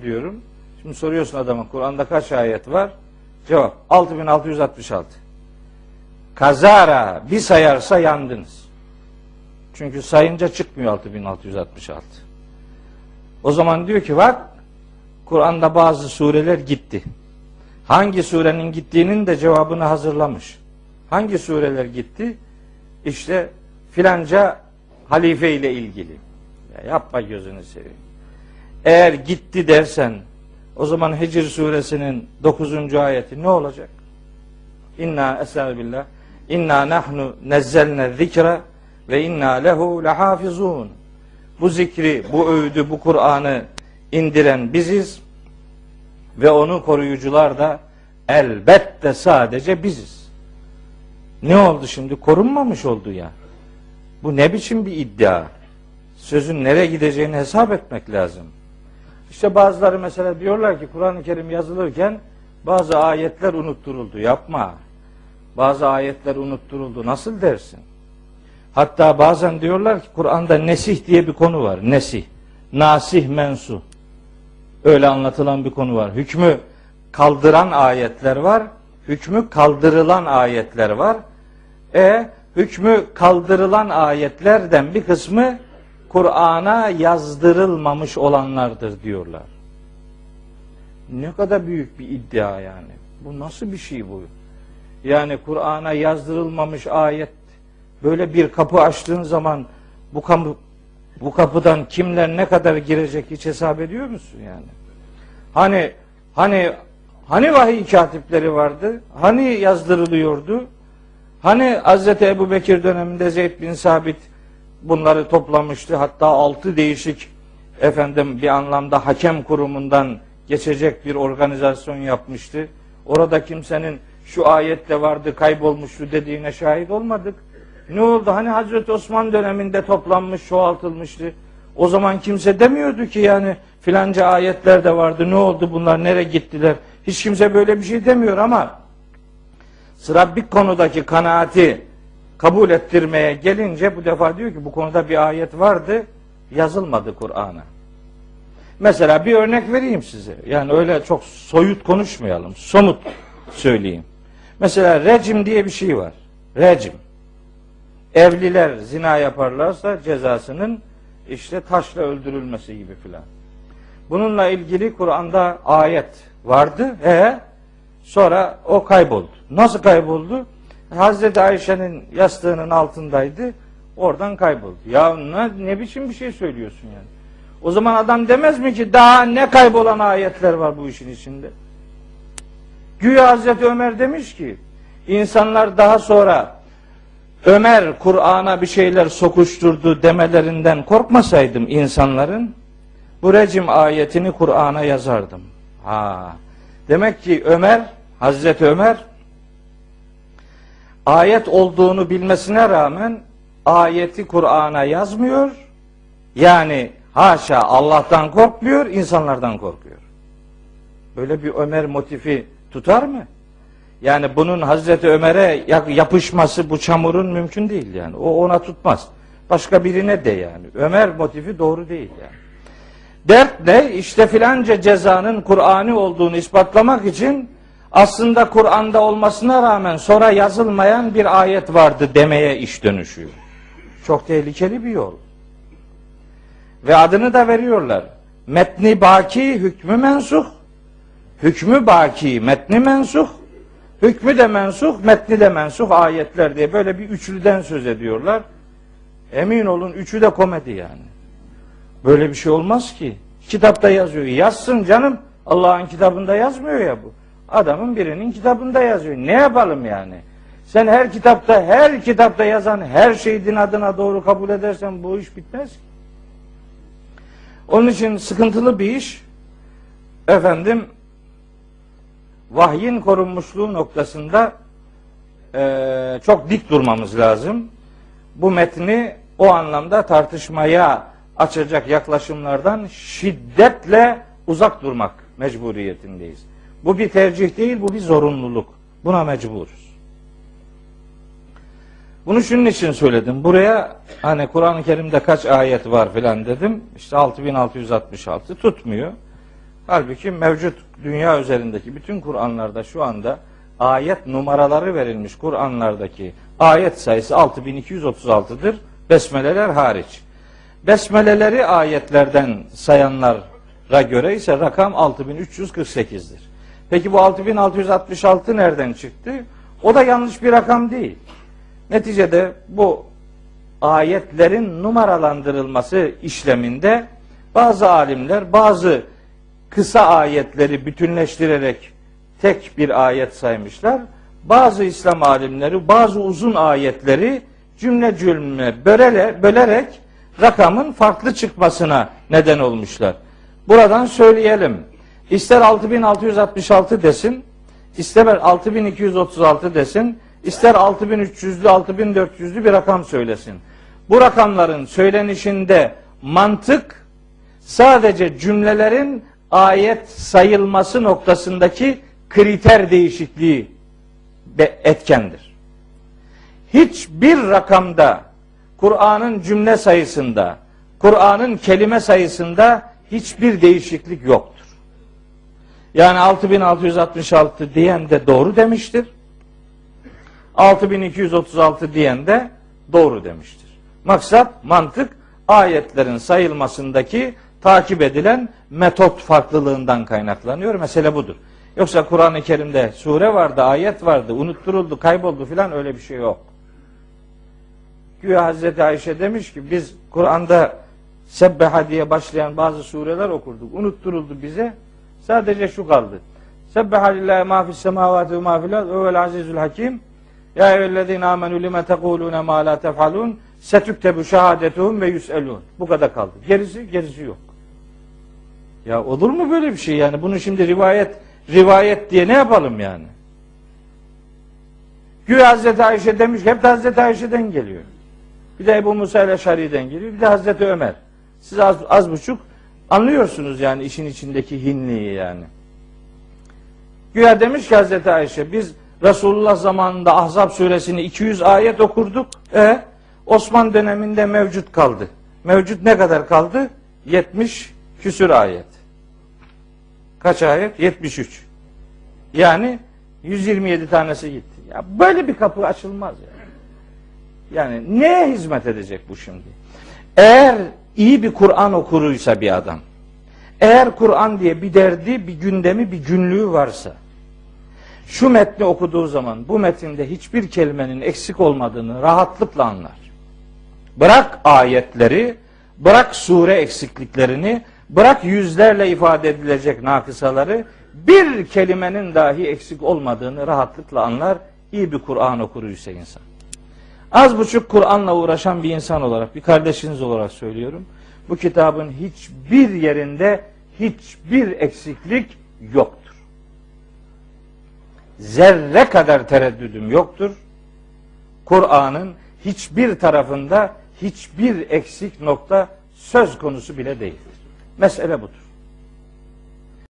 diyorum. Şimdi soruyorsun adama Kur'an'da kaç ayet var? Cevap 6666. Kazara bir sayarsa yandınız. Çünkü sayınca çıkmıyor 6666. O zaman diyor ki bak Kur'an'da bazı sureler gitti. Hangi surenin gittiğinin de cevabını hazırlamış. Hangi sureler gitti? İşte filanca halife ile ilgili. Ya yapma gözünü seveyim. Eğer gitti dersen o zaman Hicr suresinin 9. ayeti ne olacak? İnna esel billah inna nahnu nezzelne zikra ve inna lehu lehafizun. Bu zikri, bu öğüdü, bu Kur'an'ı indiren biziz ve onu koruyucular da elbette sadece biziz. Ne oldu şimdi? Korunmamış oldu ya. Bu ne biçim bir iddia? Sözün nereye gideceğini hesap etmek lazım. İşte bazıları mesela diyorlar ki Kur'an-ı Kerim yazılırken bazı ayetler unutturuldu. Yapma. Bazı ayetler unutturuldu. Nasıl dersin? Hatta bazen diyorlar ki Kur'an'da nesih diye bir konu var. Nesih. Nasih mensu. Öyle anlatılan bir konu var. Hükmü kaldıran ayetler var. Hükmü kaldırılan ayetler var. E hükmü kaldırılan ayetlerden bir kısmı Kur'an'a yazdırılmamış olanlardır diyorlar. Ne kadar büyük bir iddia yani. Bu nasıl bir şey bu? Yani Kur'an'a yazdırılmamış ayet böyle bir kapı açtığın zaman bu kapı bu kapıdan kimler ne kadar girecek hiç hesap ediyor musun yani? Hani hani hani vahiy katipleri vardı? Hani yazdırılıyordu? Hani Hz. Ebu Bekir döneminde Zeyd bin Sabit bunları toplamıştı. Hatta altı değişik efendim bir anlamda hakem kurumundan geçecek bir organizasyon yapmıştı. Orada kimsenin şu ayette vardı kaybolmuştu dediğine şahit olmadık. Ne oldu? Hani Hazreti Osman döneminde toplanmış, çoğaltılmıştı. O zaman kimse demiyordu ki yani filanca ayetler de vardı. Ne oldu bunlar? Nereye gittiler? Hiç kimse böyle bir şey demiyor ama sıra bir konudaki kanaati kabul ettirmeye gelince bu defa diyor ki bu konuda bir ayet vardı yazılmadı Kur'an'a. Mesela bir örnek vereyim size. Yani öyle çok soyut konuşmayalım. Somut söyleyeyim. Mesela recim diye bir şey var. Recim. Evliler zina yaparlarsa cezasının işte taşla öldürülmesi gibi filan. Bununla ilgili Kur'an'da ayet vardı. He, sonra o kayboldu. Nasıl kayboldu? Hazreti Ayşe'nin yastığının altındaydı. Oradan kayboldu. Ya ne, ne biçim bir şey söylüyorsun yani? O zaman adam demez mi ki daha ne kaybolan ayetler var bu işin içinde? Güya Hazreti Ömer demiş ki insanlar daha sonra Ömer Kur'an'a bir şeyler sokuşturdu demelerinden korkmasaydım insanların bu recim ayetini Kur'an'a yazardım. Ha. Demek ki Ömer, Hazreti Ömer ayet olduğunu bilmesine rağmen ayeti Kur'an'a yazmıyor. Yani haşa Allah'tan korkmuyor, insanlardan korkuyor. Böyle bir Ömer motifi tutar mı? Yani bunun Hazreti Ömer'e yapışması bu çamurun mümkün değil yani. O ona tutmaz. Başka birine de yani. Ömer motifi doğru değil yani. Dert ne? İşte filanca cezanın Kur'an'ı olduğunu ispatlamak için aslında Kur'an'da olmasına rağmen sonra yazılmayan bir ayet vardı demeye iş dönüşüyor. Çok tehlikeli bir yol. Ve adını da veriyorlar. Metni baki hükmü mensuh. Hükmü baki metni mensuh. Hükmü de mensuh, metni de mensuh ayetler diye böyle bir üçlüden söz ediyorlar. Emin olun üçü de komedi yani. Böyle bir şey olmaz ki. Kitapta yazıyor. Yazsın canım. Allah'ın kitabında yazmıyor ya bu. Adamın birinin kitabında yazıyor. Ne yapalım yani? Sen her kitapta, her kitapta yazan her şeyi din adına doğru kabul edersen bu iş bitmez. Onun için sıkıntılı bir iş. Efendim vahyin korunmuşluğu noktasında e, çok dik durmamız lazım. Bu metni o anlamda tartışmaya açacak yaklaşımlardan şiddetle uzak durmak mecburiyetindeyiz. Bu bir tercih değil, bu bir zorunluluk. Buna mecburuz. Bunu şunun için söyledim. Buraya hani Kur'an-ı Kerim'de kaç ayet var filan dedim. İşte 6666 tutmuyor. Halbuki mevcut dünya üzerindeki bütün Kur'anlarda şu anda ayet numaraları verilmiş Kur'anlardaki ayet sayısı 6236'dır. Besmeleler hariç. Besmeleleri ayetlerden sayanlara göre ise rakam 6348'dir. Peki bu 6666 nereden çıktı? O da yanlış bir rakam değil. Neticede bu ayetlerin numaralandırılması işleminde bazı alimler bazı kısa ayetleri bütünleştirerek tek bir ayet saymışlar. Bazı İslam alimleri bazı uzun ayetleri cümle cümle bölele, bölerek rakamın farklı çıkmasına neden olmuşlar. Buradan söyleyelim. İster 6666 desin, ister 6236 desin, ister 6300'lü 6400'lü bir rakam söylesin. Bu rakamların söylenişinde mantık sadece cümlelerin ayet sayılması noktasındaki kriter değişikliği de etkendir. Hiçbir rakamda Kur'an'ın cümle sayısında, Kur'an'ın kelime sayısında hiçbir değişiklik yoktur. Yani 6666 diyen de doğru demiştir. 6236 diyen de doğru demiştir. Maksat, mantık ayetlerin sayılmasındaki takip edilen metot farklılığından kaynaklanıyor. Mesele budur. Yoksa Kur'an-ı Kerim'de sure vardı, ayet vardı, unutturuldu, kayboldu filan öyle bir şey yok. Güya Hazreti Ayşe demiş ki biz Kur'an'da Sebbeha diye başlayan bazı sureler okurduk. Unutturuldu bize. Sadece şu kaldı. Sebbeha lillahi ma fis semavati ve ma fil ard ve azizul hakim. Ya eyyühellezine amenu lime tekulune ma la tefalun setüktebu şehadetuhum ve yüselun. Bu kadar kaldı. Gerisi gerisi yok. Ya olur mu böyle bir şey yani? Bunu şimdi rivayet rivayet diye ne yapalım yani? Güya Hazreti Ayşe demiş hep de Hazreti Ayşe'den geliyor. Bir de Ebu Musa ile Şari'den geliyor. Bir de Hazreti Ömer. Siz az, az buçuk anlıyorsunuz yani işin içindeki hinliği yani. Güya demiş ki Hazreti Ayşe biz Resulullah zamanında Ahzab suresini 200 ayet okurduk. E Osman döneminde mevcut kaldı. Mevcut ne kadar kaldı? 70 küsür ayet. Kaç ayet? 73. Yani 127 tanesi gitti. Ya böyle bir kapı açılmaz yani. Yani neye hizmet edecek bu şimdi? Eğer iyi bir Kur'an okuruysa bir adam, eğer Kur'an diye bir derdi, bir gündemi, bir günlüğü varsa, şu metni okuduğu zaman bu metinde hiçbir kelimenin eksik olmadığını rahatlıkla anlar. Bırak ayetleri, bırak sure eksikliklerini, bırak yüzlerle ifade edilecek nakısaları, bir kelimenin dahi eksik olmadığını rahatlıkla anlar. iyi bir Kur'an okuruysa insan. Az buçuk Kur'an'la uğraşan bir insan olarak, bir kardeşiniz olarak söylüyorum. Bu kitabın hiçbir yerinde hiçbir eksiklik yoktur. Zerre kadar tereddüdüm yoktur. Kur'an'ın hiçbir tarafında hiçbir eksik nokta söz konusu bile değildir. Mesele budur.